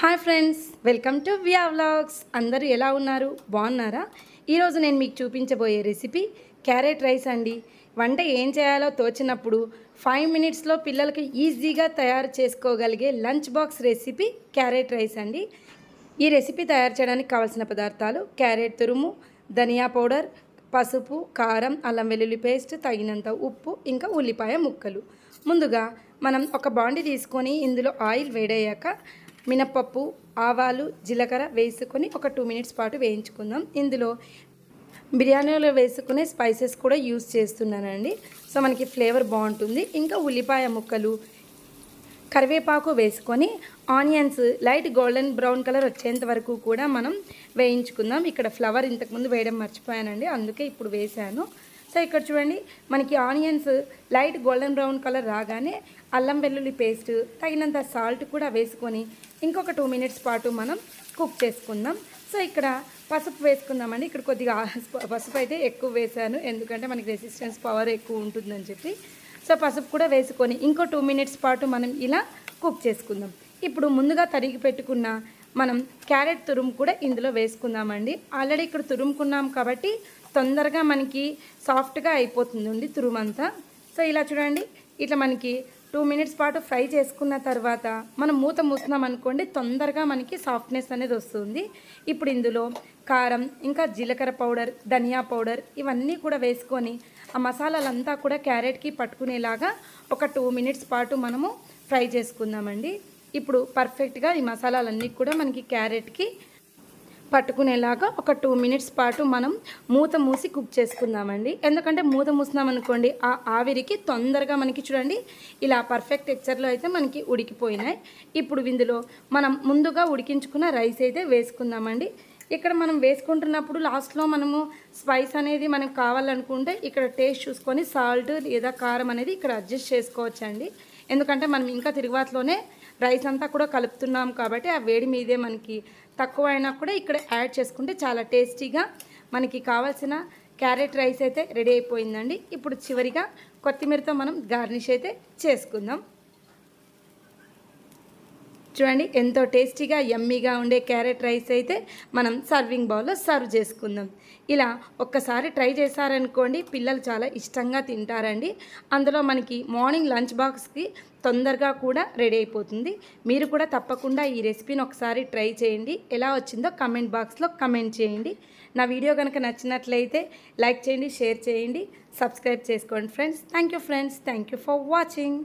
Hi friends welcome to వియా vlogs. అందరూ ఎలా ఉన్నారు? బాగున్నారా? ఈరోజు నేను మీకు చూపించబోయే రెసిపీ క్యారెట్ రైస్ అండి. వంట ఏం చేయాలో తోచినప్పుడు ఫైవ్ మినిట్స్లో పిల్లలకి ఈజీగా తయారు చేసుకోగలిగే lunch box recipe carrot rice అండి. ఈ రెసిపీ తయారు చేయడానికి కావాల్సిన పదార్థాలు క్యారెట్ తురుము ధనియా పౌడర్ పసుపు కారం అల్లం వెల్లుల్లి పేస్ట్ తగినంత ఉప్పు ఇంకా ఉల్లిపాయ ముక్కలు. ముందుగా మనం ఒక బాండి తీసుకొని ఇందులో ఆయిల్ వేడయ్యాక మినప్పప్పు ఆవాలు జీలకర్ర వేసుకొని ఒక టూ మినిట్స్ పాటు వేయించుకుందాం. ఇందులో బిర్యానీలో వేసుకునే స్పైసెస్ కూడా యూస్ చేస్తున్నానండి. సో మనకి ఫ్లేవర్ బాగుంటుంది. ఇంకా ఉల్లిపాయ ముక్కలు కరివేపాకు వేసుకొని onions light golden brown colour వచ్చేంత వరకు కూడా మనం వేయించుకుందాం. ఇక్కడ ఫ్లవర్ ఇంతకుముందు వేయడం మర్చిపోయానండి. అందుకే ఇప్పుడు వేసాను సో ఇక్కడ చూడండి మనకి onions light golden brown colour రాగానే అల్లం వెల్లుల్లి పేస్ట్ తగినంత సాల్ట్ కూడా వేసుకొని ఇంకొక టూ మినిట్స్ పాటు మనం కుక్ చేసుకుందాం. సో ఇక్కడ పసుపు వేసుకుందామండి. ఇక్కడ కొద్దిగా పసుపు అయితే ఎక్కువ వేసాను ఎందుకంటే మనకి రెసిస్టెన్స్ పవర్ ఎక్కువ ఉంటుందని చెప్పి. సో పసుపు కూడా వేసుకొని ఇంకో టూ మినిట్స్ పాటు మనం ఇలా కుక్ చేసుకుందాం. ఇప్పుడు ముందుగా తరిగి పెట్టుకున్న మనం క్యారెట్ తురుము కూడా ఇందులో వేసుకుందామండి. ఆల్రెడీ ఇక్కడ తురుముకున్నాం కాబట్టి తొందరగా మనకి సాఫ్ట్గా అయిపోతుందండి తురుమంతా. సో ఇలా చూడండి. ఇట్లా మనకి టూ మినిట్స్ పాటు ఫ్రై చేసుకున్న తర్వాత మనం మూత మూసినాం అనుకోండి తొందరగా మనకి సాఫ్ట్నెస్ అనేది వస్తుంది. ఇప్పుడు ఇందులో కారం ఇంకా జీలకర్ర పౌడర్ ధనియా పౌడర్ ఇవన్నీ కూడా వేసుకొని ఆ మసాలాలంతా కూడా క్యారెట్కి పట్టుకునేలాగా ఒక టూ మినిట్స్ పాటు మనము ఫ్రై చేసుకుందామండి. ఇప్పుడు పర్ఫెక్ట్గా ఈ మసాలాలన్నీ కూడా మనకి క్యారెట్కి పట్టుకునేలాగా ఒక టూ మినిట్స్ పాటు మనం మూత మూసి కుక్ చేసుకుందామండి. ఎందుకంటే మూత మూసినాం అనుకోండి ఆ ఆవిరికి తొందరగా మనకి చూడండి ఇలా పర్ఫెక్ట్ టెక్చర్లో అయితే మనకి ఉడికిపోయినాయి. ఇప్పుడు ఇందులో మనం ముందుగా ఉడికించుకున్న రైస్ అయితే వేసుకుందామండి. ఇక్కడ మనం వేసుకుంటున్నప్పుడు లాస్ట్లో మనము స్పైస్ అనేది మనకు కావాలనుకుంటే ఇక్కడ టేస్ట్ చూసుకొని సాల్ట్ లేదా కారం అనేది ఇక్కడ అడ్జస్ట్ చేసుకోవచ్చండి. ఎందుకంటే మనం ఇంకా తిరుగుబాటులోనే రైస్ అంతా కూడా కలుపుతున్నాం కాబట్టి ఆ వేడి మీదే మనకి తక్కువ అయినా కూడా ఇక్కడ యాడ్ చేసుకుంటే చాలా టేస్టీగా మనకి కావాల్సిన క్యారెట్ రైస్ అయితే రెడీ అయిపోయిందండి. ఇప్పుడు చివరిగా కొత్తిమీరతో మనం గార్నిష్ అయితే చేసుకుందాం. చూడండి ఎంతో టేస్టీగా యమ్మీగా ఉండే క్యారెట్ రైస్ అయితే మనం సర్వింగ్ బౌల్లో సర్వ్ చేసుకుందాం. ఇలా ఒక్కసారి ట్రై చేశారనుకోండి పిల్లలు చాలా ఇష్టంగా తింటారండి. అందులో మనకి మార్నింగ్ లంచ్ బాక్స్కి తొందరగా కూడా రెడీ అయిపోతుంది. మీరు కూడా తప్పకుండా ఈ రెసిపీని ఒకసారి ట్రై చేయండి. ఎలా వచ్చిందో కమెంట్ బాక్స్లో కమెంట్ చేయండి. నా వీడియో కనుక నచ్చినట్లయితే లైక్ చేయండి షేర్ చేయండి సబ్స్క్రైబ్ చేసుకోండి friends. Thank you friends. Thank you for watching.